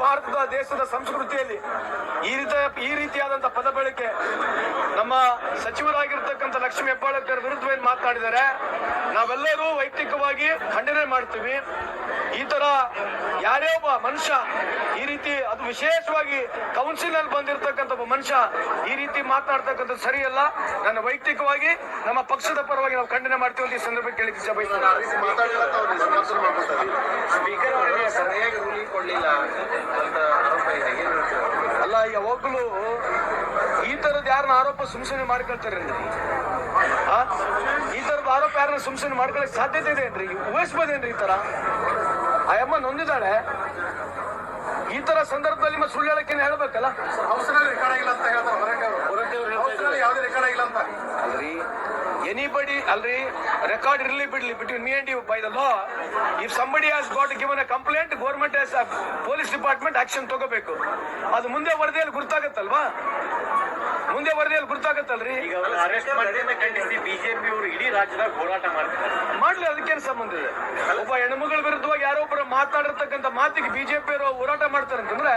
ಭಾರತದ ದೇಶದ ಸಂಸ್ಕೃತಿಯಲ್ಲಿ ಈ ರೀತಿ ಈ ರೀತಿಯಾದಂತಹ ಪದ ಬಳಕೆ ನಮ್ಮ ಸಚಿವರಾಗಿರ್ತಕ್ಕಂಥ ಲಕ್ಷ್ಮೀ ಹೆಬ್ಬಾಳಕರ್ ವಿರುದ್ಧ ಏನ್ ಮಾತನಾಡಿದ್ದಾರೆ ನಾವೆಲ್ಲರೂ ವೈಯಕ್ತಿಕವಾಗಿ ಖಂಡನೆ ಮಾಡ್ತೀವಿ. ಈ ತರ ಯಾರೇ ಒಬ್ಬ ಮನುಷ್ಯ ಈ ರೀತಿ ಅದು ವಿಶೇಷವಾಗಿ ಕೌನ್ಸಿಲ್ ಅಲ್ಲಿ ಬಂದಿರತಕ್ಕಂಥ ಒಬ್ಬ ಮನುಷ್ಯ ಈ ರೀತಿ ಮಾತನಾಡ್ತಕ್ಕಂಥದ್ದು ಸರಿಯಲ್ಲ. ನನ್ನ ವೈಯಕ್ತಿಕವಾಗಿ ನಮ್ಮ ಪಕ್ಷದ ಪರವಾಗಿ ನಾವು ಖಂಡನೆ ಮಾಡ್ತೀವಿ ಅಂತ ಈ ಸಂದರ್ಭಕ್ಕೆ ಕೇಳಿ ಇಚ್ಛೆ ಬಯಸ್ತೇನೆ. ಸ್ಪೀಕರ್ ಅವರಿಗೆ ಸರಿಯಾಗಿ ರೂಲಿಂಗ್ ಕೊಡ್ಲಿಲ್ಲ? ಅಲ್ಲ ಯಾವಾಗಲೂ ಈ ತರದ ಯಾರನ್ನ ಆರೋಪ ಸುಮ್ಸನೆ ಮಾಡ್ಕೊಳ್ತಾರೆ ಈ ತರದ ಆರೋಪ ಯಾರನ್ನ ಸುಮ್ಸನೆ ಮಾಡ್ಕೊಳಕ್ ಸಾಧ್ಯತೆ ಇದೆ ಏನ್ರಿ? ಊಹಿಸ್ಬೋದೇನ್ರಿ ಈ ತರ? ಆ ಅಮ್ಮ ನೊಂದಿದ್ದಾಳೆ. ಈ ತರ ಸಂದರ್ಭದಲ್ಲಿ ಮತ್ತೆ ಸುಳ್ಳು ಹೇಳಕ್ಕೆ ಹೇಳ್ಬೇಕಲ್ಲ? ರೆಕಾರ್ಡ್ ಆಗಿಲ್ಲ ಅಂತ ಹೇಳ್ತಾರೆ ಹೊರಗೆ ಅವರು. ಹೌಸ್ನಲ್ಲಿ ಯಾವುದೇ ರೆಕಾರ್ಡ್ ಆಗಿಲ್ಲ ಅಂತ. ಅಲ್ರಿ? ಎನಿಬಡಿ ಅಲ್ರಿ? ರೆಕಾರ್ಡ್ ಇರಲಿ ಬಿಡ್ಲಿ. Between me and you by the law if somebody has got given a complaint government police department action ತಗೋಬೇಕು. ಅದು ಮುಂದೆ ವರದಿಯಲ್ಲಿ ಗುರ್ತಾಗತ್ತಲ್ವಾ? ಮುಂದೆ ವರದಿಯಲ್ಲಿ ಗುರ್ತಾಗತ್ತಲ್ರಿ? ಈಗ ಅವರು ಅರೆಸ್ಟ್ ಮಾಡಿದ್ದನ್ನ ಖಂಡಿಸಿ ಬಿಜೆಪಿ ಅವರು ಇಡೀ ರಾಜ್ಯದಾಗ ಹೋರಾಟ ಮಾಡ್ತಾರೆ ಮಾಡ್ಲಿ ಅದಕ್ಕೇನು ಸಂಬಂಧ ಇದೆ? ಒಬ್ಬ ಹೆಣ್ಮಗಳ ವಿರುದ್ಧವಾಗಿ ಯಾರೋ ಒಬ್ಬರು ಮಾತಾಡಿರ್ತಕ್ಕಂಥ ಮಾತಿಗೆ ಬಿಜೆಪಿ ಅವರು ಹೋರಾಟ ಮಾಡ್ತಾರೆ ಅಂತಂದ್ರೆ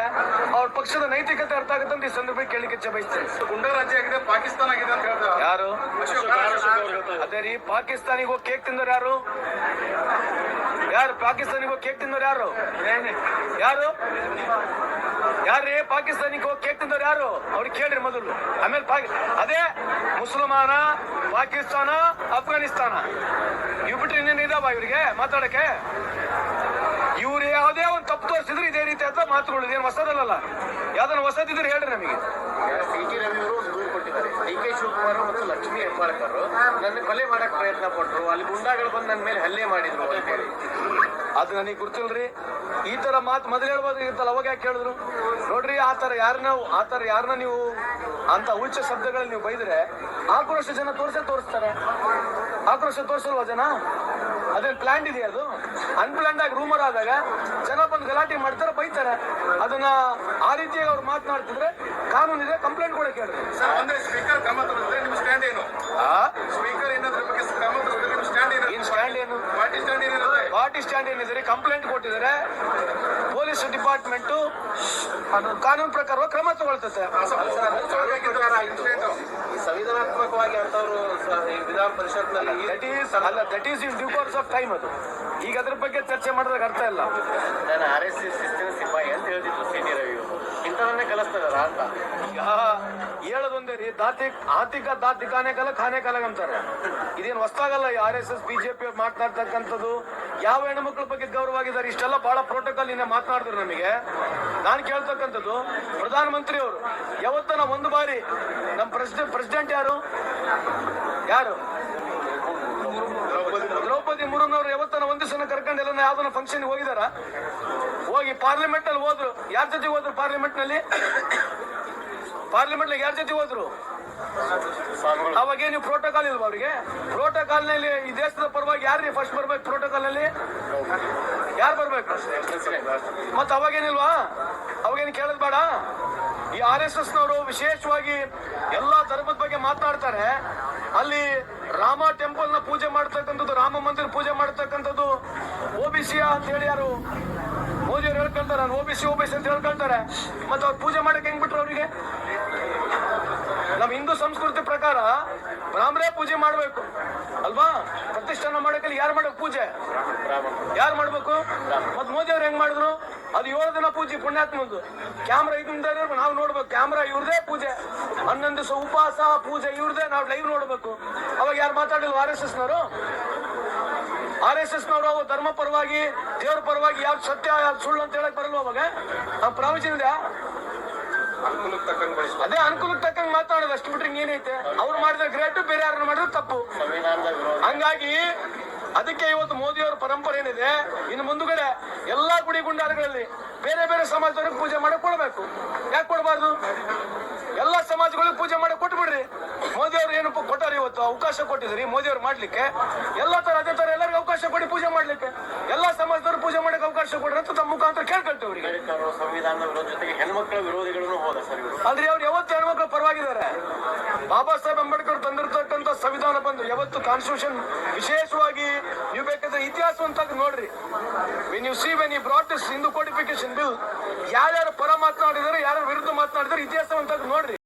ಅವ್ರ ಪಕ್ಷದ ನೈತಿಕತೆ ಅರ್ಥ ಆಗುತ್ತೆ ಅಂತ ಈ ಸಂದರ್ಭ ಕೇಳಲಿಕ್ಕೆ ಬಯಸ್ತೇನೆ. ಗುಂಡಾ ರಾಜ್ಯ ಆಗಿದೆ ಪಾಕಿಸ್ತಾನ ಆಗಿದೆ ಅಂತ ಹೇಳ್ತಾರೆ ಯಾರು? ಅದೇ ರೀ ಪಾಕಿಸ್ತಾನಿಗೆ ಹೋಗಿ ಕೇಕ್ ತಿಂದ್ರೆ ಯಾರು? ಯಾರು ಪಾಕಿಸ್ತಾನಿಗೆ ಹೋಗಿ ಕೇಕ್ ತಿಂದವ್ರು ಯಾರು? ಯಾರು? ಯಾರ್ರೀ ಪಾಕಿಸ್ತಾನಿಗೆ ಹೋಗಿ ಕೇಕ್ ತಿಂದವ್ರು ಯಾರು? ಅವ್ರಿಗೆ ಕೇಳ್ರಿ ಮೊದಲು. ಆಮೇಲೆ ಅದೇ ಮುಸಲ್ಮಾನ, ಪಾಕಿಸ್ತಾನ, ಅಫ್ಘಾನಿಸ್ತಾನ. ಇವ್ ಬಿಟ್ರೆ ಇನ್ನೇನು ಇದಾವ ಇವ್ರಿಗೆ ಮಾತಾಡಕ್ಕೆ ಇವ್ರು ಯಾವುದೇ ಒಂದು ತಪ್ಪು ತೋರಿಸಿದ್ರೆ ಇದೇ ರೀತಿ ಅಂತ ಮಾತುಗಳು ಇದೇನು ಹೊಸದಲ್ಲ ಯಾವ್ದನ್ನ ಹೊಸದಿದ್ರೆ ಹೇಳ್ರಿ ನಮಗೆ. ಟಿ ರವಿ ಅವರು ಒಂದು ದೂರು ಕೊಟ್ಟಿದ್ದಾರೆ. ಡಿ ಕೆ ಶಿವಕುಮಾರ್ ಮತ್ತು ಲಕ್ಷ್ಮೀ ಹೆಬ್ಬಾಳ್ಕರ್ ನನ್ನ ಕೊಲೆ ಮಾಡಕ್ ಪ್ರಯತ್ನ ಪಟ್ರು. ಅಲ್ಲಿ ಗುಂಡಾಗಳು ಬಂದು ನನ್ನ ಮೇಲೆ ಹಲ್ಲೆ ಮಾಡಿದ್ರು ಅಂತ ಹೇಳಿ. ಅದು ನನಗೆ ಗೊತ್ತಿಲ್ರಿ. ಈ ತರ ಮಾತು ಮೊದಲು ಹೇಳ್ಬೋದಾಗಿತ್ತಲ್ಲ ಅವಾಗ ಯಾಕೆ ಹೇಳಿದ್ರು? ನೋಡ್ರಿ ಆ ತರ ಯಾರನ್ನ ಆ ತರ ಯಾರನ್ನ ನೀವು ಅಂತ ಉಚ್ಚ ಶಬ್ದಗಳಲ್ಲಿ ನೀವು ಬೈದ್ರೆ ಆಕ್ರೋಶ ಜನ ತೋರಿಸೇ ತೋರಿಸ್ತಾರೆ. ಆಕ್ರೋಶ ತೋರಿಸಲ್ವಾ ಜನ? ಅದೇನ್ ಪ್ಲಾನ್ ಇದೆಯಾ ಅದು? ಅನ್ಪ್ಲಾನ್ಡ್ ಆಗಿ ರೂಮರ್ ಆದಾಗ ಜನ ಬಂದು ಗಲಾಟೆ ಮಾಡ್ತಾರೆ ಬೈತಾರೆ. ಅದನ್ನ ಆ ರೀತಿಯಾಗಿ ಅವ್ರು ಮಾತನಾಡ್ತಿದ್ರೆ ಕಾನೂನಿದೆ ಕಂಪ್ಲೇಂಟ್ ಕೂಡ ಕೇಳಿ ಸರ್ ಒಂದೇ ಸ್ಪೀಕರ್ ಕ್ರಮ ತಗೊಂಡ್ರೆ ನಿಮ್ಮ ಸ್ಟ್ಯಾಂಡ್ ಏನು? ಆ? ಸ್ಪೀಕರ್ ಏನಾದ್ರ ಬಗ್ಗೆ ಕ್ರಮ ತಗೊಂಡ್ರೆ ಸ್ಟ್ಯಾಂಡ್ ಏನು? ಏನ್ ಸ್ಟ್ಯಾಂಡ್ ಏನು? ಪಾರ್ಟಿ ಸ್ಟ್ಯಾಂಡ್ ಪಾರ್ಟಿ ಸ್ಟ್ಯಾಂಡ್ ಏನಿದೆ ಕಂಪ್ಲೇಂಟ್ ಕೊಟ್ಟಿದ್ದಾರೆ. ಪೊಲೀಸ್ ಡಿಪಾರ್ಟ್ಮೆಂಟ್ ಕಾನೂನು ಪ್ರಕಾರ ಕ್ರಮ ತಗೊಳ್ತದೆ ಈ ಸಂವಿಧಾನಾತ್ಮಕವಾಗಿ ಅಂತವರು ವಿಧಾನ ಪರಿಷತ್ನಲ್ಲಿ ಅಲ್ಲ that is in due course of time ಅದು. ಈಗ ಅದ್ರ ಬಗ್ಗೆ ಚರ್ಚೆ ಮಾಡೋದಕ್ಕೆ ಅರ್ಥ ಇಲ್ಲ. ನಾನು ಆರ್ ಎಸ್ ಎಸ್ ಸಿಪಾಯಿ ಅಂತ ಹೇಳ್ತಿದ್ರು ಸಿ ಇಂಥವನ್ನೇ ಕಲಿಸ್ತಾರ ಅಂತ. ಈಗ ಹೇಳೋದೊಂದೇ ರೀ ದಾತಿ ಆತಿಕ ದಾತಿ ಕಾನೆ ಕಾಲ ಖಾನೆ ಕಾಲ ಅಂತಾರೆ ಇದೇನು ಹೊಸ್ತಾಗಲ್ಲ ಆರ್ ಎಸ್ ಎಸ್ ಬಿಜೆಪಿ ಮಾತನಾಡ್ತಕ್ಕಂಥದ್ದು. ಯಾವ ಹೆಣ್ಮಕ್ಳ ಬಗ್ಗೆ ಗೌರವ ಆಗಿದ್ದಾರೆ, ಇಷ್ಟೆಲ್ಲ ಬಹಳ ಪ್ರೋಟೋಕಾಲ್ ನಿನ್ನೆ ಮಾತನಾಡಿದ್ರು ನಮಗೆ. ನಾನು ಕೇಳ್ತಕ್ಕಂಥದ್ದು, ಪ್ರಧಾನಮಂತ್ರಿ ಅವರು, ಯಾವತ್ತನ ಒಂದು ಬಾರಿ ನಮ್ಮ ಪ್ರೆಸಿಡೆಂಟ್ ಪ್ರೆಸಿಡೆಂಟ್ ಯಾರು? ಯಾರು? ಯಾವತ್ತನ ಅನ್ನ ಕರ್ಕೊಂಡು ಎಲ್ಲ ಯಾವ್ದನ್ನ ಫಂಕ್ಷನ್ ಹೋಗಿದಾರ? ಹೋಗಿ ಪಾರ್ಲಿಮೆಂಟ್ ಅಲ್ಲಿ ಹೋದ್ರು. ಯಾರ ಜೊತೆ ಹೋದ್ರು ಪಾರ್ಲಿಮೆಂಟ್ನಲ್ಲಿ? ಪಾರ್ಲಿಮೆಂಟ್ ಯಾರ ಜೊತೆ ಹೋದ್ರು? ಅವಾಗ ಏನು ಪ್ರೋಟೋಕಾಲ್ ಇಲ್ವಾ ಅವರಿಗೆ? ಪ್ರೋಟೋಕಾಲ್ನಲ್ಲಿ ಈ ದೇಶದ ಪರವಾಗಿ ಯಾರು ಫಸ್ಟ್ ಬರ್ಬೇಕು ಪ್ರೋಟೋಕಾಲ್ನಲ್ಲಿ ಯಾರು ಬರ್ಬೇಕು? ಮತ್ ಅವಾಗೇನಿಲ್ವಾ? ಅವಾಗೇನು ಕೇಳದ್ ಬೇಡ? ಈ ಆರ್ ಎಸ್ ಎಸ್ ನವರು ವಿಶೇಷವಾಗಿ ಎಲ್ಲಾ ಧರ್ಮದ ಬಗ್ಗೆ ಮಾತನಾಡ್ತಾರೆ ಅಲ್ಲಿ ರಾಮ ಟೆಂಪಲ್ನ ಪೂಜೆ ಮಾಡ್ತಕ್ಕಂಥದ್ದು, ರಾಮ ಮಂದಿರ ಪೂಜೆ ಮಾಡ್ತಕ್ಕಂಥದ್ದು ಒ ಬಿ ಸಿ ಅಂತ ಹೇಳಿ ಯಾರು? ಮೋದಿ ಅವ್ರು ಹೇಳ್ಕೊಳ್ತಾರೆ ನಾನು ಬಿ ಸಿ ಅಂತ ಹೇಳ್ಕೊಳ್ತಾರೆ ಮತ್ತೆ ಅವ್ರು ಪೂಜೆ ಮಾಡಕ್ಕೆ ಹೆಂಗ್ ಬಿಟ್ರು ಅವರಿಗೆ? ನಮ್ಮ ಹಿಂದೂ ಸಂಸ್ಕೃತಿ ಪ್ರಕಾರ ಬ್ರಾಹ್ಮಣೇ ಪೂಜೆ ಮಾಡಬೇಕು, ಅಲ್ವಾ? ಪ್ರತಿಷ್ಠಾನ ಮಾಡಕ್ಕೆ ಯಾರು ಮಾಡಬೇಕು ಪೂಜೆ? ಯಾರು ಮಾಡಬೇಕು? ಮತ್ತೆ ಮೋದಿ ಅವ್ರು ಹೆಂಗ್ ಮಾಡಿದ್ರು? ಅದು ಏಳು ದಿನ ಪೂಜೆ ಪುಣ್ಯಾತ್ಮದ್ದು ಕ್ಯಾಮ್ರಾ ಇದರಿಂದ ನಾವು ನೋಡ್ಬೇಕು, ಕ್ಯಾಮ್ರಾ ಇವ್ರದೇ ಪೂಜೆ. ಹನ್ನೊಂದು ದಿವಸ ಉಪವಾಸ, ಪೂಜೆ ಇವ್ರದೇ, ನಾವು ಲೈವ್ ನೋಡ್ಬೇಕು. ಅವಾಗ ಯಾರು ಮಾತಾಡಿಲ್ಲ ಆರ್ ಎಸ್ ಎಸ್ ನವರು ಆರ್ ಎಸ್ ಎಸ್ ನವರು ಧರ್ಮ ಪರವಾಗಿ, ದೇವ್ರ ಪರವಾಗಿ ಯಾವ್ದು ಸತ್ಯ ಯಾವ್ದು ಸುಳ್ಳು ಅಂತ ಹೇಳಕ್ ಬರಲ್ವ ಅವಾಗ? ನಾವು ಬಳಸ್ತಾರೆ ಅದೇ ಅನುಕೂಲಕ್ಕೆ ತಕ್ಕಂಗೆ ಮಾತಾಡೋದು ಅಷ್ಟು ಬಿಟ್ರೆ ಏನೈತೆ ಅವ್ರು ಮಾಡಿದ ಗ್ರೇಟ್, ಬೇರೆ ಯಾರನ್ನ ಮಾಡಿದ್ರು ತಪ್ಪು. ಹಂಗಾಗಿ ಅದಕ್ಕೆ ಇವತ್ತು ಮೋದಿ ಅವರ ಪರಂಪರೆ ಏನಿದೆ, ಇನ್ನು ಮುಂದುಗಡೆ ಎಲ್ಲಾ ಗುಡಿ ಗುಂಡಾರಗಳಲ್ಲಿ ಬೇರೆ ಬೇರೆ ಸಮಾಜದವ್ರಿಗೆ ಪೂಜೆ ಮಾಡಕ್ ಕೊಡ್ಬೇಕು. ಯಾಕೆ ಕೊಡಬಾರ್ದು? ಎಲ್ಲಾ ಸಮಾಜಗಳಿಗೆ ಪೂಜೆ ಮಾಡಕ್ ಕೊಟ್ಬಿಡ್ರಿ ಮೋದಿ ಅವ್ರು ಏನು ಕೊಟ್ಟಾರ ಇವತ್ತು ಅವಕಾಶ ಕೊಟ್ಟಿದ್ರಿ ಮೋದಿ ಅವ್ರು ಮಾಡ್ಲಿಕ್ಕೆ ಎಲ್ಲ ತರ ಅದೇ ತರ ಎಲ್ಲರಿಗೂ ಅವಕಾಶ ಕೊಡಿ ಪೂಜೆ ಮಾಡ್ಲಿಕ್ಕೆ. ಎಲ್ಲಾ ಸಮಾಜದವರು ಪೂಜೆ ಮಾಡಕ್ಕೆ ಅವಕಾಶ ಕೊಡ್ರಿ ಅಂತ ತಮ್ಮ ಮುಖಾಂತರ ಕೇಳ್ಕೊಳ್ತೀವಿ ಅವರಿಗೆ. ಸಂವಿಧಾನದ ವಿರೋಧ ಜೊತೆಗೆ ಹೆಣ್ಮಕ್ಳ ವಿರೋಧಿಗಳನ್ನು ಹೋದ ಸರ್ ಅಂದ್ರೆ ಅವ್ರು ಯಾವತ್ತು ಹೆಣ್ಮಕ್ಳು ಪರವಾಗಿದ್ದಾರೆ. ಬಾಬಾ ಸಾಹೇಬ್ ಅಂಬೇಡ್ಕರ್ ತಂದಿರ್ತಕ್ಕಂಥ ಸಂವಿಧಾನ ಬಂದು ಯಾವತ್ತು ಕಾನ್ಸ್ಟಿಟ್ಯೂಷನ್ ವಿಶೇಷವಾಗಿ ನೀವು ಬೇಕಾದ್ರೆ ಇತಿಹಾಸ ಅಂತ ನೋಡ್ರಿ. You see when you brought this Hindu codification bill ಯಾರ್ಯಾರು ಪರ ಮಾತನಾಡಿದಾರೆ ಯಾರ ವಿರುದ್ಧ ಮಾತನಾಡಿದಾರೆ ಇತಿಹಾಸವಂತ ನೋಡ್ರಿ.